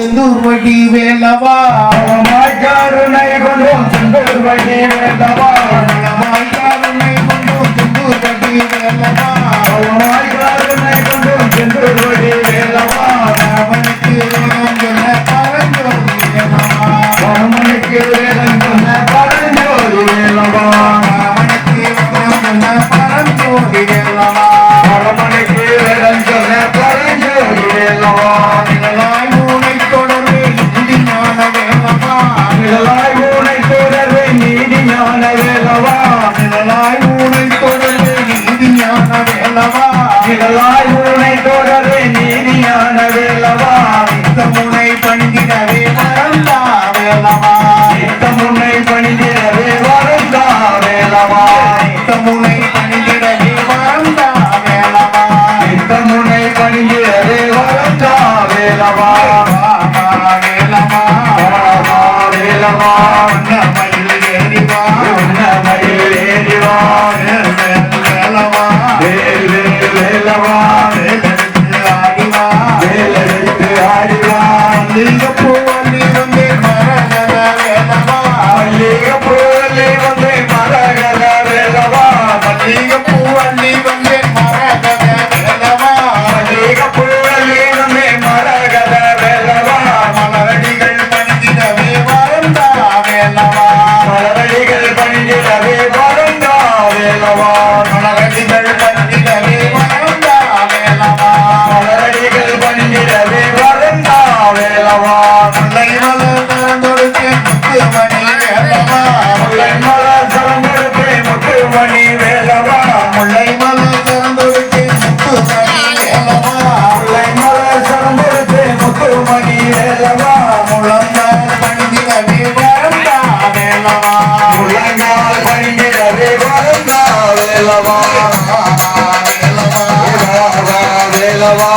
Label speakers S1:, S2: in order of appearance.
S1: செந்தூர் வடி வேலவா?
S2: மாய்க்காருனை கொண்டோம் செந்தூர் வழி வேண்டவா
S1: மாய்க்காரனை கொண்டோம் செந்தூர் வடி வேலவா? வேலவா
S2: உன்னை தொடரே நீதியான வேலவா?
S1: இந்த முனை பணிந்திடவே மறந்தா வேலவா?
S2: நித்த முன்னை பணிந்திடவே வருந்தா வேலவா?
S1: இந்த முனை பணிந்திடவே மறந்தா வேலவா
S2: நித்த முன்னை பணிந்திடவே வருந்தா வேலவா
S1: வேலவா
S2: வேலவா?
S1: முல்லை மலர் திறந்தொடுக்க முத்துமணி வேலவா?
S2: முல்லை மலர் சரங்கெடுப்பே முத்துமணி வேலவா?
S1: முல்லை மலர் திறந்தொடுக்க முத்துமணி வேலவா?
S2: முல்லை மலர் சரங்கெடுப்பே முத்துமணி வேலவா?
S1: முழந்தால் பணிந்திடவே வரந்தா வேலவா?
S2: முழங்கால் பணிந்திடவே வருந்தா வேலவா
S1: வேலவா.
S2: வேலவா வேலவா.